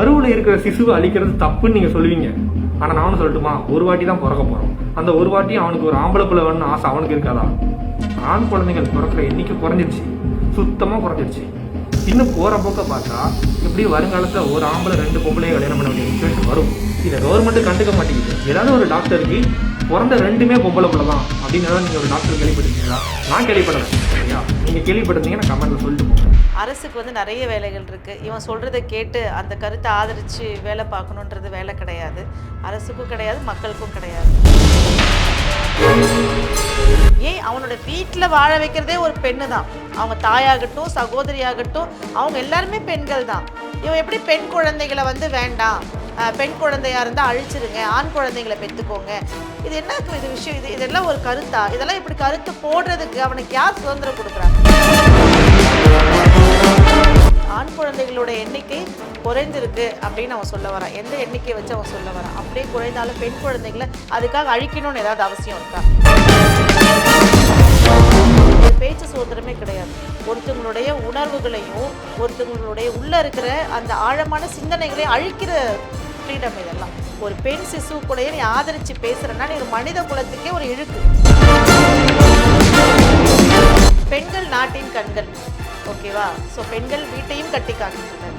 கருவில் இருக்கிற சிசுவை அழிக்கிறது தப்புன்னு நீங்கள் சொல்லுவீங்க. ஆனால் நானும் சொல்லட்டுமா? ஒரு வாட்டி தான் பிறக்க போகிறோம் அந்த ஒரு வாட்டி அவனுக்கு ஒரு ஆம்பளை பிள்ளை வேணும்னு ஆசை அவனுக்கு இருக்காதா? ஆண் குழந்தைகள் பிறக்கிற எண்ணிக்கை குறைஞ்சிருச்சு சுத்தமாக குறைஞ்சிருச்சு இன்னும் போகிற போக்க பார்த்தா எப்படி வருங்காலத்தில் ஒரு ஆம்பளை ரெண்டு பொம்பளையை கல்யாணம் பண்ண வேண்டிய சுச்சுவேஷன் வரும். இதை கவர்மெண்ட் கண்டுக்க மாட்டேங்குது. ஏதாவது ஒரு டாக்டருக்கு பிறந்த ரெண்டுமே பொம்பளை பிள்ளை தான் அப்படின்னு ஏதாவது நீங்கள் ஒரு டாக்டர் கேள்விப்பட்டிருக்கீங்களா? நான் கேள்விப்படலை. சரியா? நீங்கள் கேள்விப்பட்டிருந்தீங்கன்னா கமெண்ட்டில் சொல்லிட்டு போங்க. அரசுக்கு வந்து நிறைய வேலைகள் இருக்குது இவன் சொல்கிறத கேட்டு அந்த கருத்தை ஆதரித்து வேலை பார்க்கணுன்றது வேலை கிடையாது. அரசுக்கும் கிடையாது மக்களுக்கும் கிடையாது. ஏன்? அவனோட வீட்டில் வாழ வைக்கிறதே ஒரு பெண்ணு தான் அவங்க தாயாகட்டும் சகோதரியாகட்டும் அவங்க எல்லாருமே பெண்கள் தான். இவன் எப்படி பெண் குழந்தைகளை வந்து வேண்டாம்? பெண் குழந்தையாக இருந்தால் அழிச்சிருங்க ஆண் குழந்தைங்களை பெற்றுக்கோங்க இது என்ன இது விஷயம் இது இதெல்லாம் ஒரு கருத்தா? இதெல்லாம் இப்படி கருத்து போடுறதுக்கு அவனுக்கு யார் சுதந்திரம் கொடுக்குறாங்க? ஆண் குழந்தைகளோட எண்ணிக்கை குறைந்திருக்கு அப்படின்னு அவன் சொல்ல வரான். எந்த எண்ணிக்கையை வச்சு அவன் சொல்ல வரான்? அப்படியே குறைந்தாலும் பெண் குழந்தைகளை அதுக்காக அழிக்கணும்னு ஏதாவது அவசியம் இருக்கா? ஒரு பேச்சு சுதந்திரமே கிடையாது. ஒருத்தவங்களுடைய உணர்வுகளையும் ஒருத்தவங்களுடைய உள்ள இருக்கிற அந்த ஆழமான சிந்தனைகளையும் அழிக்கிற ஃப்ரீடம் இதெல்லாம். ஒரு பெண் சிசு கூட நீ ஆதரிச்சு பேசுறேன்னா நீ ஒரு மனித குலத்துக்கே ஒரு இழுக்கு. பெண்கள் நாட்டின் கண்கள். ஓகேவா? ஸோ பெண்கள் வீட்டையும் கட்டி காக்கின்றனர்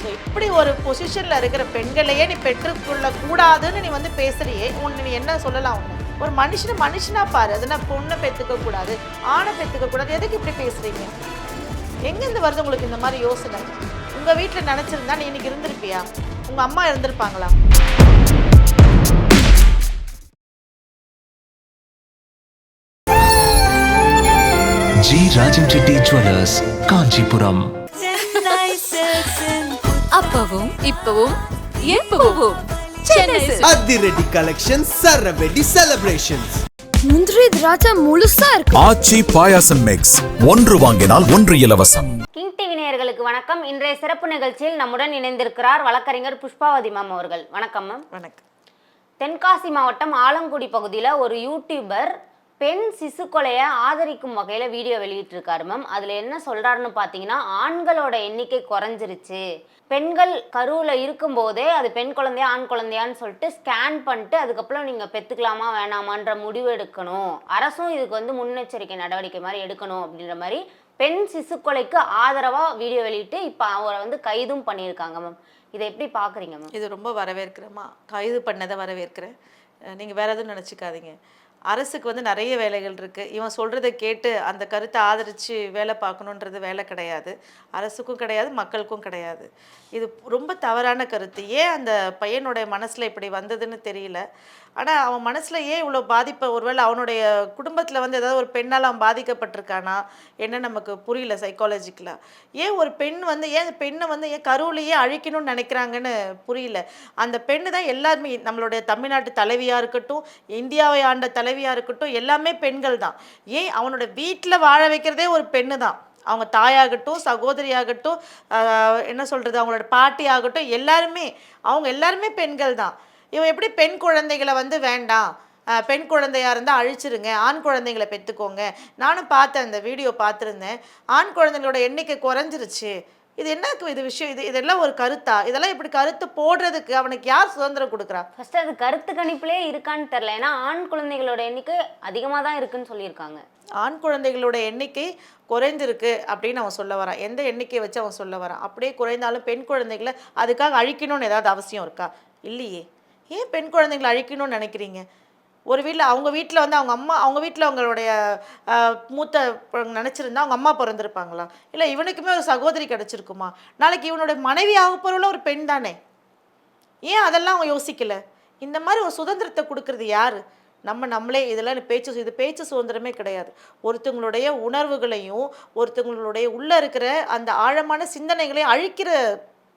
ஸோ இப்படி ஒரு பொசிஷனில் இருக்கிற பெண்களையே நீ பெற்றுக்கொள்ள கூடாதுன்னு நீ வந்து பேசுறியே உன்னை நீ என்ன சொல்லலாம் உன்னை? ஒரு மனுஷனை மனுஷனா பாரு. அது நான் பொண்ணை பெற்றுக்க கூடாது ஆணை பெற்றுக்க கூடாது எதுக்கு இப்படி பேசுறீங்க? எங்கேருந்து வருது உங்களுக்கு இந்த மாதிரி யோசனை? உங்கள் வீட்டில் நினச்சிருந்தா நீ இன்னைக்கு இருந்திருப்பியா? உங்கள் அம்மா இருந்திருப்பாங்களா? G Rajan Reddy jewellers Kanchipuram. அப்பவும் இப்பவும் எப்பவும். அதிரடி கலெக்ஷன் சரவெடி செலிப்ரேஷன்ஸ் முந்திரி திராட்சை முழுசா இருக்கு. ஆச்சி பாயாசம் மிக்ஸ் ஒன்று வாங்கினால் ஒன்று இலவசம். கிங் டிவி நேயர்களுக்கு வணக்கம். இன்றைய சிறப்பு நிகழ்ச்சியில் நம்முடன் இணைந்திருக்கிறார் வழக்கறிஞர் புஷ்பாவதி மேம் அவர்கள். வணக்கம் மேம் வணக்கம். தென்காசி மாவட்டம் ஆலங்குடி பகுதியில் ஒரு யூடியூபர் பெண் சிசு கொலையை ஆதரிக்கும் வகையில் வீடியோ வெளியிட்டிருக்காரு மேம் அதில் என்ன சொல்கிறாருன்னு பார்த்தீங்கன்னா ஆண்களோட எண்ணிக்கை குறைஞ்சிருச்சு. பெண்கள் கருவில் இருக்கும்போதே அது பெண் குழந்தையா ஆண் குழந்தையான்னு சொல்லிட்டு ஸ்கேன் பண்ணிட்டு அதுக்கப்புறம் நீங்கள் பெற்றுக்கலாமா வேணாமான்ற முடிவு எடுக்கணும். அரசும் இதுக்கு வந்து முன்னெச்சரிக்கை நடவடிக்கை மாதிரி எடுக்கணும் அப்படின்ற மாதிரி பெண் சிசு கொலைக்கு ஆதரவாக வீடியோ வெளியிட்டு இப்போ அவரை வந்து கைதும் பண்ணியிருக்காங்க மேம் இதை எப்படி பார்க்குறீங்க மேம் இது ரொம்ப வரவேற்கிறேம்மா. கைது பண்ணதை வரவேற்கிறேன். நீங்கள் வேற எதுவும் நினச்சிக்காதீங்க. அரசுக்கு வந்து நிறைய வேலைகள் இருக்குது இவன் சொல்கிறத கேட்டு அந்த கருத்தை ஆதரித்து வேலை பார்க்கணுன்றது வேலை கிடையாது. அரசுக்கும் கிடையாது மக்களுக்கும் கிடையாது. இது ரொம்ப தவறான கருத்து. ஏன் அந்த பையனுடைய மனசில் இப்படி வந்ததுன்னு தெரியல. ஆனால் அவன் மனசில் ஏன் இவ்வளோ பாதிப்பை? ஒருவேளை அவனுடைய குடும்பத்தில் வந்து ஏதாவது ஒரு பெண்ணால் அவன் பாதிக்கப்பட்டிருக்கானா? என்ன நமக்கு புரியல சைக்காலஜிக்கலாக ஏன் ஒரு பெண் வந்து ஏன் பெண்ணை வந்து ஏன் கருவிலேயே அழிக்கணும்னு நினைக்கிறாங்கன்னு புரியல. அந்த பெண்ணு தான் எல்லாருமே நம்மளுடைய தமிழ்நாட்டு தலைவியாக இருக்கட்டும் இந்தியாவை ஆண்ட தலைவியாக இருக்கட்டும் எல்லாமே பெண்கள் தான். ஏன் அவனோட வீட்டில் வாழ வைக்கிறதே ஒரு பெண்ணு தான். அவங்க தாயாகட்டும் சகோதரியாகட்டும் என்ன சொல்கிறது அவங்களோட பாட்டி ஆகட்டும் எல்லாருமே அவங்க எல்லாருமே பெண்கள் தான். இவன் எப்படி பெண் குழந்தைகளை வந்து வேண்டாம். பெண் குழந்தையா இருந்தால் அழிச்சிருங்க. ஆண் குழந்தைங்களை பெற்றுக்கோங்க நானும் பார்த்தேன் அந்த வீடியோ பார்த்துருந்தேன். ஆண் குழந்தைங்களோட எண்ணிக்கை குறைஞ்சிருச்சு. இது என்ன இது விஷயம்? இது இதெல்லாம் ஒரு கருத்தா? இதெல்லாம் இப்படி கருத்து போடுறதுக்கு அவனுக்கு யார் சுதந்திரம் கொடுக்குறா? ஃபர்ஸ்ட் அது கருத்து கணிப்பிலே இருக்கான்னு தெரில ஏன்னா ஆண் குழந்தைகளோட எண்ணிக்கை அதிகமாக தான் இருக்குன்னு சொல்லியிருக்காங்க. ஆண் குழந்தைகளோட எண்ணிக்கை குறைந்திருக்கு அப்படின்னு அவன் சொல்ல வரான். எந்த எண்ணிக்கையை வச்சு அவன் சொல்ல வரான்? அப்படியே குறைந்தாலும் பெண் குழந்தைகளை அதுக்காக அழிக்கணும்னு ஏதாவது அவசியம் இருக்கா? இல்லையே. ஏன் பெண் குழந்தைங்களை அழிக்கணும்னு நினைக்கிறீங்க? ஒரு வீட்டில் அவங்க வீட்டில் வந்து அவங்க அம்மா அவங்க வீட்டில் அவங்களுடைய மூத்த நினச்சிருந்தா அவங்க அம்மா பிறந்திருப்பாங்களா? இல்லை இவனுக்குமே ஒரு சகோதரி கிடச்சிருக்குமா? நாளைக்கு இவனுடைய மனைவி ஆக போகிறவள ஒரு பெண் தானே? ஏன் அதெல்லாம் அவங்க யோசிக்கல? இந்த மாதிரி ஒரு சுதந்திரத்தை கொடுக்குறது யார்? நம்ம நம்மளே இதெல்லாம் பேச்சு இது பேச்சு சுதந்திரமே கிடையாது. ஒருத்தவங்களுடைய உணர்வுகளையும் ஒருத்தவங்களுடைய உள்ளே இருக்கிற அந்த ஆழமான சிந்தனைகளையும் அழிக்கிற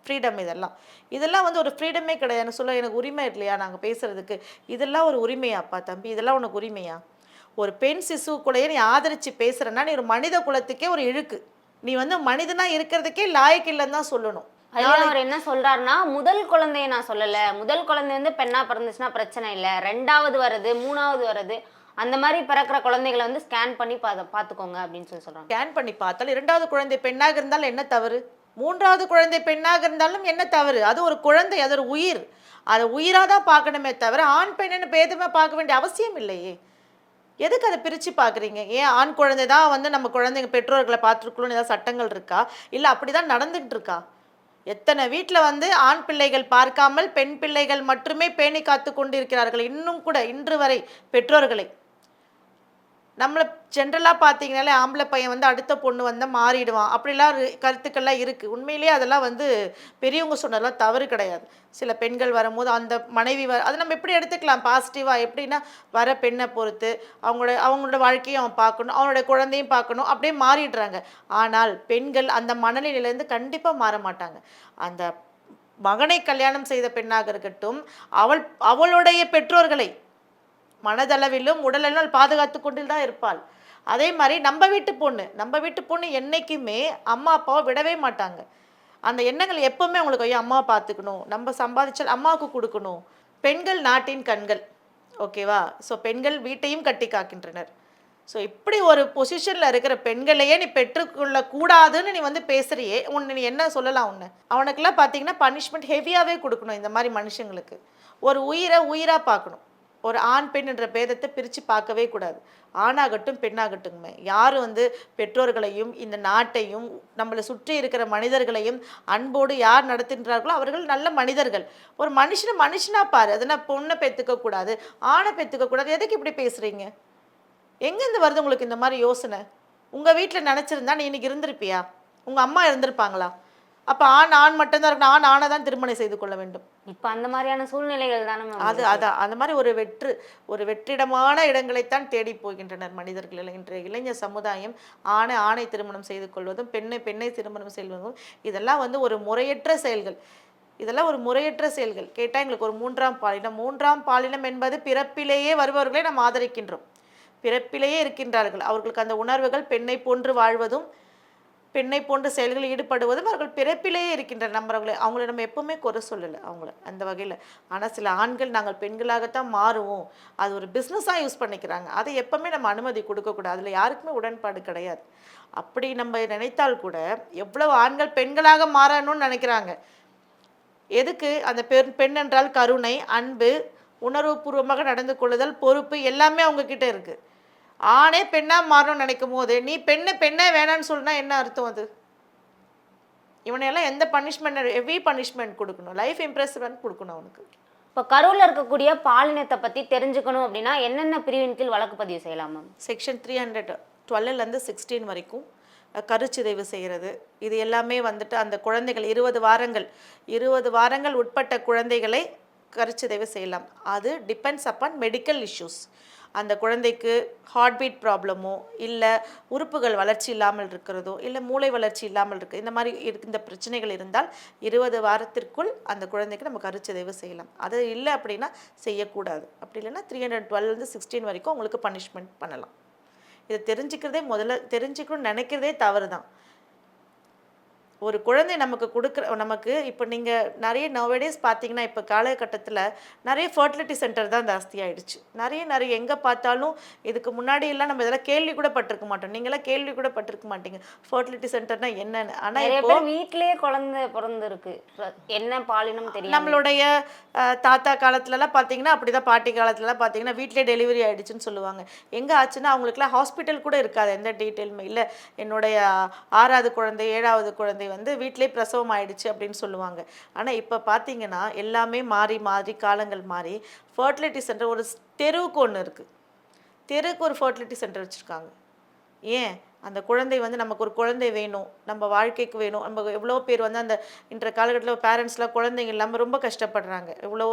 ஃப்ரீடம் இதெல்லாம். இதெல்லாம் வந்து ஒரு ஃப்ரீடமே கிடையாது. சொல்ல எனக்கு உரிமை இல்லையா? நாங்கள் பேசுறதுக்கு. இதெல்லாம் ஒரு உரிமையாப்பா தம்பி? இதெல்லாம் உனக்கு உரிமையா? ஒரு பெண் சிசு கூடயே நீ ஆதரித்து பேசுகிறேன்னா நீ ஒரு மனித குலத்துக்கே ஒரு இழுக்கு. நீ வந்து மனிதனா இருக்கிறதுக்கே லாயக்கு இல்லைன்னு தான் சொல்லணும். அதில் அவர் என்ன சொல்றாருன்னா முதல் குழந்தைய நான் சொல்லலை. முதல் குழந்தை வந்து பெண்ணா பிறந்துச்சுன்னா பிரச்சனை இல்லை. ரெண்டாவது வருது மூணாவது வருது. அந்த மாதிரி பிறக்கிற குழந்தைகளை வந்து ஸ்கேன் பண்ணி பா பார்த்துக்கோங்க அப்படின்னு சொல்லி சொல்றாங்க. ஸ்கேன் பண்ணி பார்த்தால் இரண்டாவது குழந்தை பெண்ணாக இருந்தால் என்ன தவறு? மூன்றாவது குழந்தை பெண்ணாக இருந்தாலும் என்ன தவறு? அது ஒரு குழந்தை அது ஒரு உயிர். அதை உயிராக தான் பார்க்கணுமே தவிர ஆண் பெண்ணுன்னு பேதமாக பார்க்க வேண்டிய அவசியம் இல்லையே. எதுக்கு அதை பிரித்து பார்க்குறீங்க? ஏன் ஆண் குழந்தை தான் வந்து நம்ம குழந்தைங்க பெற்றோர்களை பார்த்துருக்கணும்னு ஏதாவது சட்டங்கள் இருக்கா? இல்லை அப்படி தான் நடந்துகிட்டு இருக்கா? எத்தனை வீட்டில் வந்து ஆண் பிள்ளைகள் பார்க்காமல் பெண் பிள்ளைகள் மட்டுமே பேணி காத்து கொண்டிருக்கிறார்கள். இன்னும் கூட இன்று வரை பெற்றோர்களை நம்மளை ஜென்ரலாக பார்த்தீங்கனாலே ஆம்பளை பையன் வந்து அடுத்த பொண்ணு வந்தால் மாறிடுவான். அப்படிலாம் கருத்துக்கள்லாம் இருக்குது உண்மையிலேயே அதெல்லாம் வந்து பெரியவங்க சொன்னதெல்லாம் தவறு கிடையாது. சில பெண்கள் வரும்போது அந்த மனைவி வர அதை நம்ம எப்படி எடுத்துக்கலாம்? பாசிட்டிவாக எப்படின்னா வர பெண்ணை பொறுத்து அவங்களோட அவங்களோட வாழ்க்கையும் அவன் பார்க்கணும். அவனோட குழந்தையும் பார்க்கணும். அப்படியே மாறிடுறாங்க. ஆனால் பெண்கள் அந்த மனநிலையிலேருந்து கண்டிப்பாக மாற மாட்டாங்க. அந்த மகனை கல்யாணம் செய்த பெண்ணாக இருக்கட்டும் அவள் அவளுடைய பெற்றோர்களை மனதளவிலும் உடலளவில் பாதுகாத்து கொண்டு தான் இருப்பாள். அதே மாதிரி நம்ம வீட்டு பொண்ணு நம்ம வீட்டு பொண்ணு என்றைக்குமே அம்மா அப்பாவை விடவே மாட்டாங்க. அந்த எண்ணங்கள் எப்பவுமே அவங்களுக்கு ஐயோ அம்மாவை பார்த்துக்கணும் நம்ம சம்பாதிச்சால் அம்மாவுக்கு கொடுக்கணும். பெண்கள் நாட்டின் கண்கள் ஓகேவா ஸோ பெண்கள் வீட்டையும் கட்டி காக்கின்றனர். ஸோ இப்படி ஒரு பொசிஷனில் இருக்கிற பெண்களையே நீ பெற்றுக்கொள்ள கூடாதுன்னு நீ வந்து பேசுகிறியே உன்னை நீ என்ன சொல்லலாம் உன்னை? அவனுக்கெல்லாம் பார்த்தீங்கன்னா பனிஷ்மெண்ட் ஹெவியாகவே கொடுக்கணும் இந்த மாதிரி மனுஷங்களுக்கு. ஒரு உயிரை உயிராக பார்க்கணும். ஒரு ஆண் பெண் என்ற பேதத்தை பிரித்து பார்க்கவே கூடாது. ஆணாகட்டும் பெண்ணாகட்டுமே யார் வந்து பெற்றோர்களையும் இந்த நாட்டையும் நம்மளை சுற்றி இருக்கிற மனிதர்களையும் அன்போடு யார் நடத்துகின்றார்களோ அவர்கள் நல்ல மனிதர்கள். ஒரு மனுஷனை மனுஷனா பாரு. அதனால் பொண்ணை பெற்றுக்கக்கூடாது ஆணை பெற்றுக்கக்கூடாது எதுக்கு இப்படி பேசுகிறீங்க எங்கேருந்து வருது உங்களுக்கு இந்த மாதிரி யோசனை? உங்கள் வீட்டில் நினச்சிருந்தா நீ இன்றைக்கி இருந்திருப்பியா? உங்கள் அம்மா இருந்திருப்பாங்களா? அப்போ ஆண் ஆண் மட்டும்தான் இருக்கணும். ஆண் ஆணை தான் திருமணம் செய்து கொள்ள வேண்டும். இப்போ அந்த மாதிரியான சூழ்நிலைகள் தானே அது அதான் அந்த மாதிரி ஒரு வெற்று ஒரு வெற்றிடமான இடங்களைத்தான் தேடி போகின்றனர் மனிதர்கள். இன்றைய இளைஞர் சமுதாயம். ஆணை ஆணை திருமணம் செய்து கொள்வதும் பெண்ணை பெண்ணை திருமணம் செய்வதும் இதெல்லாம் வந்து ஒரு முறையற்ற செயல்கள். இதெல்லாம் ஒரு முறையற்ற செயல்கள். கேட்டால் எங்களுக்கு ஒரு மூன்றாம் பாலினம். மூன்றாம் பாலினம் என்பது பிறப்பிலேயே வருபவர்களை நாம் ஆதரிக்கின்றோம். பிறப்பிலேயே இருக்கின்றார்கள். அவர்களுக்கு அந்த உணர்வுகள் பெண்ணை போன்று வாழ்வதும் பெண்ணை போன்ற செயல்களில் ஈடுபடுவதும் அவர்கள் பிறப்பிலேயே இருக்கின்ற நம்புறவங்களை அவங்கள நம்ம எப்பவுமே குறை சொல்லலை அவங்கள. அந்த வகையில். ஆனால் சில ஆண்கள் நாங்கள் பெண்களாகத்தான் மாறுவோம். அது ஒரு பிஸ்னஸாக யூஸ் பண்ணிக்கிறாங்க. அதை எப்பவுமே நம்ம அனுமதி கொடுக்கக்கூடாது. அதில் யாருக்குமே உடன்பாடு கிடையாது. அப்படி நம்ம நினைத்தால் கூட எவ்வளவு ஆண்கள் பெண்களாக மாறணும்னு நினைக்கிறாங்க. எதுக்கு? அந்த பெண் பெண் என்றால் கருணை அன்பு உணர்வுபூர்வமாக நடந்து கொள்ளுதல் பொறுப்பு எல்லாமே அவங்க கிட்ட இருக்குது ஆணே பெண்ணா மாறணும்னு நினைக்கும் போது நீ பெண்ணை பெண்ணே வேணான்னு சொன்னா என்ன அர்த்தம் அது? இவனையெல்லாம் எந்த பனிஷ்மெண்ட் ஹெவி பனிஷ்மெண்ட் கொடுக்கணும்? லைஃப் இம்ப்ரெசிவ்மெண்ட் கொடுக்கணும் அவனுக்கு. இப்போ கரூர்ல இருக்கக்கூடிய பாலினத்தை பத்தி தெரிஞ்சுக்கணும் அப்படின்னா என்னென்ன பிரிவின் கீழ் வழக்கு பதிவு செய்யலாம் மேம் செக்ஷன் த்ரீ ஹண்ட்ரட் டுவெல்லேருந்து சிக்ஸ்டீன் வரைக்கும் கருச்சிதைவு செய்கிறது இது எல்லாமே வந்துட்டு அந்த குழந்தைகள் இருபது வாரங்கள் இருபது வாரங்கள் உட்பட்ட குழந்தைகளை கருச்சிதைவு செய்யலாம். அது டிபெண்ட்ஸ் அப்பான் மெடிக்கல் இஷ்யூஸ் அந்த குழந்தைக்கு ஹார்ட் பீட் ப்ராப்ளமோ இல்லை உறுப்புகள் வளர்ச்சி இல்லாமல் இருக்கிறதோ இல்லை மூளை வளர்ச்சி இல்லாமல் இருக்குது இந்த மாதிரி இருக்கு இந்த பிரச்சனைகள் இருந்தால் இருபது வாரத்திற்குள் அந்த குழந்தைக்கு நம்ம கருச்சிதைவு செய்யலாம். அது இல்லை அப்படின்னா செய்யக்கூடாது. அப்படி இல்லைன்னா த்ரீ ஹண்ட்ரட் டுவெல்லேருந்து சிக்ஸ்டீன் வரைக்கும் உங்களுக்கு பனிஷ்மெண்ட் பண்ணலாம். இதை தெரிஞ்சுக்கிறதே முதல்ல தெரிஞ்சுக்கணும்னு நினைக்கிறதே தவறு தான் ஒரு குழந்தை நமக்கு கொடுக்குற நமக்கு இப்போ நீங்கள் நிறைய நவடேஸ் பார்த்தீங்கன்னா இப்போ காலகட்டத்தில் நிறைய ஃபர்டிலிட்டி சென்டர் தான் ஜாஸ்தி ஆயிடுச்சு. நிறைய நிறைய எங்கே பார்த்தாலும் இதுக்கு முன்னாடி எல்லாம் நம்ம இதெல்லாம் கேள்வி கூட பட்டிருக்க மாட்டோம். நீங்களாம் கேள்வி கூட பட்டிருக்க மாட்டீங்க. ஃபர்டிலிட்டி சென்டர்னா என்னன்னு? ஆனால் இப்போ வீட்டிலேயே குழந்தை பிறந்திருக்கு. என்ன பாலினம் தெரியும். நம்மளுடைய தாத்தா காலத்துலலாம் பார்த்தீங்கன்னா அப்படிதான் பாட்டி காலத்துலலாம் பார்த்தீங்கன்னா வீட்டிலே டெலிவரி ஆயிடுச்சுன்னு சொல்லுவாங்க. எங்கே ஆச்சுன்னா அவங்களுக்குலாம் ஹாஸ்பிட்டல் கூட இருக்காது. எந்த டீட்டெயிலுமே இல்லை. என்னுடைய ஆறாவது குழந்தை ஏழாவது குழந்தை வந்து வீட்டிலே பிரசவம் ஆயிடுச்சு அப்படின்னு சொல்லுவாங்க. ஆனால் இப்போ பார்த்தீங்கன்னா எல்லாமே மாறி மாறி காலங்கள் மாறி ஃபர்டிலிட்டி சென்டர் ஒரு தெருவுக்கு ஒன்று இருக்குது தெருவுக்கு ஒரு ஃபர்டிலிட்டி சென்டர் வச்சுருக்காங்க. ஏன்? அந்த குழந்தை வந்து நமக்கு ஒரு குழந்தை வேணும். நம்ம வாழ்க்கைக்கு வேணும். நம்ம எவ்வளோ பேர் வந்து அந்த இன்ற காலகட்டத்தில் பேரண்ட்ஸ்லாம் குழந்தைங்க இல்லாமல் ரொம்ப கஷ்டப்படுறாங்க. எவ்வளோ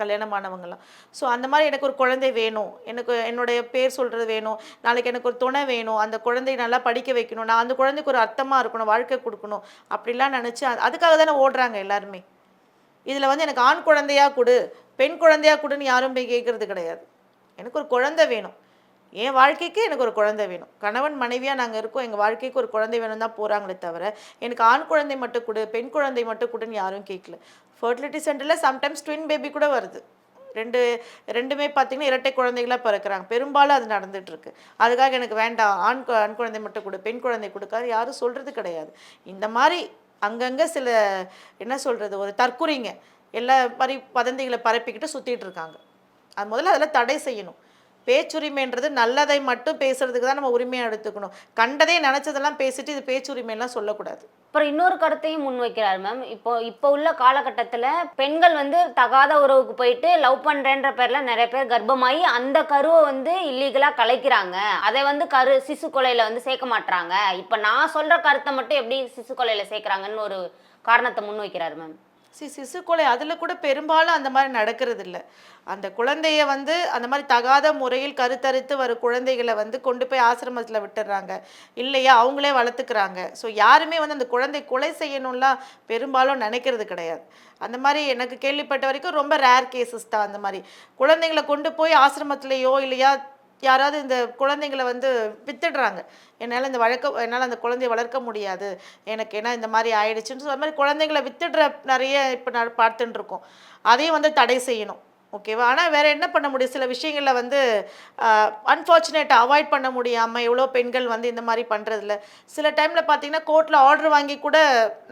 கல்யாணமானவங்கலாம் ஸோ அந்த மாதிரி எனக்கு ஒரு குழந்தை வேணும். எனக்கு என்னுடைய பேர் சொல்கிறது வேணும். நாளைக்கு எனக்கு ஒரு துணை வேணும். அந்த குழந்தையை நல்லா படிக்க வைக்கணும். நான் அந்த குழந்தைக்கு ஒரு அர்த்தமாக இருக்கணும் வாழ்க்கை கொடுக்கணும். அப்படிலாம் நினச்சி அதுக்காக தானே ஓடுறாங்க எல்லாருமே. இதில் வந்து எனக்கு ஆண் குழந்தையா கொடு பெண் குழந்தையா கொடுன்னு யாரும் போய் கேட்குறது கிடையாது. எனக்கு ஒரு குழந்தை வேணும். என் வாழ்க்கைக்கு எனக்கு ஒரு குழந்தை வேணும். கணவன் மனைவியாக நாங்கள் இருக்கோம். எங்கள் வாழ்க்கைக்கு ஒரு குழந்தை வேணும் தான் போகிறாங்களே தவிர எனக்கு ஆண் குழந்தை மட்டும் கொடு பெண் குழந்தை மட்டும் கொடுன்னு யாரும் கேட்கல ஃபர்டிலிட்டி சென்டரில் சம்டைம்ஸ் ட்வின் பேபி கூட வருது. ரெண்டு ரெண்டுமே பார்த்தீங்கன்னா இரட்டை குழந்தைகளாக பிறக்கிறாங்க. பெரும்பாலும் அது நடந்துகிட்ருக்கு அதுக்காக எனக்கு வேண்டாம். ஆண் ஆண் குழந்தை மட்டும் கொடு பெண் குழந்தை கொடுக்காது. யாரும் சொல்கிறது கிடையாது. இந்த மாதிரி அங்கங்கே சில என்ன சொல்கிறது ஒரு தற்குறிங்க எல்லா மாதிரி வதந்திகளை பரப்பிக்கிட்டு சுற்றிட்டு இருக்காங்க அது முதல்ல அதில் தடை செய்யணும். பேச்சுரிமைன்றது நல்லதை மட்டும் பேசுறதுக்கு தான் நம்ம உரிமையாக எடுத்துக்கணும். கண்டதே நினச்சதெல்லாம் பேசிட்டு இது பேச்சுரிமையெல்லாம் சொல்லக்கூடாது. அப்புறம் இன்னொரு கருத்தையும் முன்வைக்கிறார் மேம் இப்போ இப்போ உள்ள காலகட்டத்தில் பெண்கள் வந்து தகாத உறவுக்கு போயிட்டு லவ் பண்ணுறேன்ற பேரில் நிறைய பேர் கர்ப்பமாகி அந்த கருவை வந்து இல்லீகலாக கலைக்கிறாங்க. அதை வந்து கரு சிசு கொலையில் வந்து சேர்க்க மாட்டுறாங்க இப்போ நான் சொல்கிற கருத்தை மட்டும் எப்படி சிசு கொலையில் சேர்க்குறாங்கன்னு ஒரு காரணத்தை முன்வைக்கிறார் மேம் சி சிசு கொலை. அதில் கூட பெரும்பாலும் அந்த மாதிரி நடக்கிறது இல்லை அந்த குழந்தைய வந்து அந்த மாதிரி தகாத முறையில் கருத்தரித்து வரும் குழந்தைகளை வந்து கொண்டு போய் ஆசிரமத்தில் விட்டுடுறாங்க இல்லையா? அவங்களே வளர்த்துக்கிறாங்க. ஸோ யாருமே வந்து அந்த குழந்தை கொலை செய்யணும்லாம் பெரும்பாலும் நினைக்கிறது கிடையாது. அந்த மாதிரி எனக்கு கேள்விப்பட்ட வரைக்கும் ரொம்ப ரேர் கேசஸ் தான் அந்த மாதிரி. குழந்தைங்களை கொண்டு போய் ஆசிரமத்திலேயோ இல்லையா யாராவது இந்த குழந்தைங்களை வந்து வித்துடுறாங்க. என்னால் இந்த வழக்க என்னால் அந்த குழந்தைய வளர்க்க முடியாது. எனக்கு ஏன்னா இந்த மாதிரி ஆயிடுச்சுன்னு சொல்லி அது மாதிரி குழந்தைங்களை வித்துடுற நிறைய இப்போ நான் பார்த்துட்டு இருக்கோம். அதையும் வந்து தடை செய்யணும். ஓகேவா ஆனால் வேறு என்ன பண்ண முடியும்? சில விஷயங்களில் வந்து அன்ஃபார்ச்சுனேட்டை அவாய்ட் பண்ண முடியாமல் எவ்வளோ பெண்கள் வந்து இந்த மாதிரி பண்ணுறதில்ல சில டைமில் பார்த்தீங்கன்னா கோர்ட்டில் ஆர்டர் வாங்கி கூட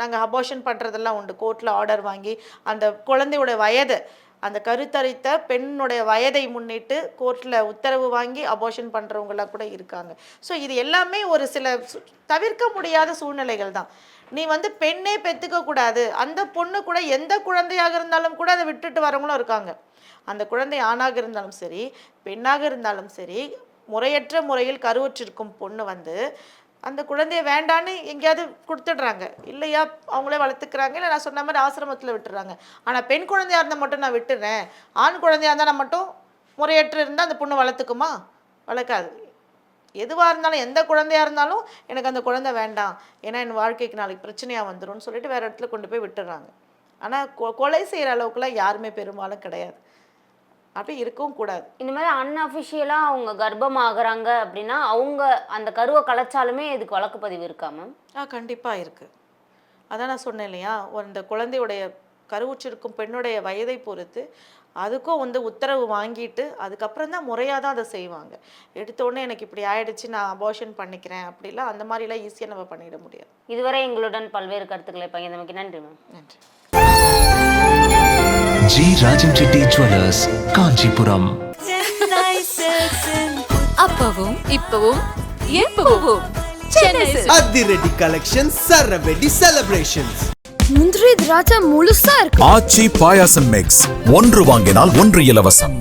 நாங்கள் அபோஷன் பண்ணுறதெல்லாம் உண்டு. கோர்ட்டில் ஆர்டர் வாங்கி அந்த குழந்தையோட வயது அந்த கருத்தரித்த பெண்ணுடைய வயதை முன்னிட்டு கோர்ட்டில் உத்தரவு வாங்கி அபோஷன் பண்ணுறவங்களாம் கூட இருக்காங்க. ஸோ இது எல்லாமே ஒரு சில தவிர்க்க முடியாத சூழ்நிலைகள் தான். நீ வந்து பெண்ணே பெற்றுக்க கூடாது. அந்த பொண்ணு கூட எந்த குழந்தையாக இருந்தாலும் கூட அதை விட்டுட்டு வரவங்களும் இருக்காங்க. அந்த குழந்தை ஆணாக இருந்தாலும் சரி பெண்ணாக இருந்தாலும் சரி முறையற்ற முறையில் கருவுற்றிருக்கும் பொண்ணு வந்து அந்த குழந்தைய வேண்டான்னு எங்கேயாவது கொடுத்துடுறாங்க. இல்லையா? அவங்களே வளர்த்துக்கிறாங்க. இல்லை நான் சொன்ன மாதிரி ஆசிரமத்தில் விட்டுறாங்க. ஆனால் பெண் குழந்தையாக இருந்தால் மட்டும் நான் விட்டுறேன். ஆண் குழந்தையாக இருந்தால் நான் மட்டும் முறையற்று இருந்தால் அந்த பொண்ணு வளர்த்துக்குமா? வளர்க்காது. எதுவாக இருந்தாலும் எந்த குழந்தையாக இருந்தாலும் எனக்கு அந்த குழந்தை வேண்டாம். ஏன்னா என் வாழ்க்கைக்கு நாளைக்கு பிரச்சனையாக வந்துடும் சொல்லிட்டு வேறு இடத்துல கொண்டு போய் விட்டுறாங்க. ஆனால் கொ கொலை செய்கிற அளவுக்குலாம் யாருமே பெரும்பாலும் கிடையாது. அப்படி இருக்கவும் கூடாது. இந்த மாதிரி அன்அஃபிஷியலாக அவங்க கர்ப்பமாகறாங்க அப்படின்னா அவங்க அந்த கருவை கலைச்சாலுமே இதுக்கு வழக்கு பதிவு இருக்கா மேம் ஆ கண்டிப்பாக இருக்குது அதான் நான் சொன்னேன் இல்லையா? ஒரு இந்த குழந்தையுடைய கருவுற்றிருக்கும் பெண்ணுடைய வயதை பொறுத்து அதுக்கும் வந்து உத்தரவு வாங்கிட்டு அதுக்கப்புறம் தான் முறையாக தான் அதை செய்வாங்க. எடுத்த உடனே எனக்கு இப்படி ஆயிடுச்சு நான் அபார்ஷன் பண்ணிக்கிறேன் அப்படிலாம் அந்த மாதிரிலாம் ஈஸியாக நம்ம பண்ணிட முடியாது. இதுவரை எங்களுடன் பல்வேறு கருத்துக்களை பகிர்ந்தமைக்கு நன்றி மேம் நன்றி. G Rajam Chetty jewellers Kanchipuram. அப்பவும் இப்பவும் எப்பவும். அதிரடி கலெக்ஷன் சரவெடி செலிப்ரேஷன்ஸ் முந்திரி திராட்சை முழுசா இருக்கு. ஆச்சி பாயாசம் மிக்ஸ் ஒன்று வாங்கினால் ஒன்று இலவசம்.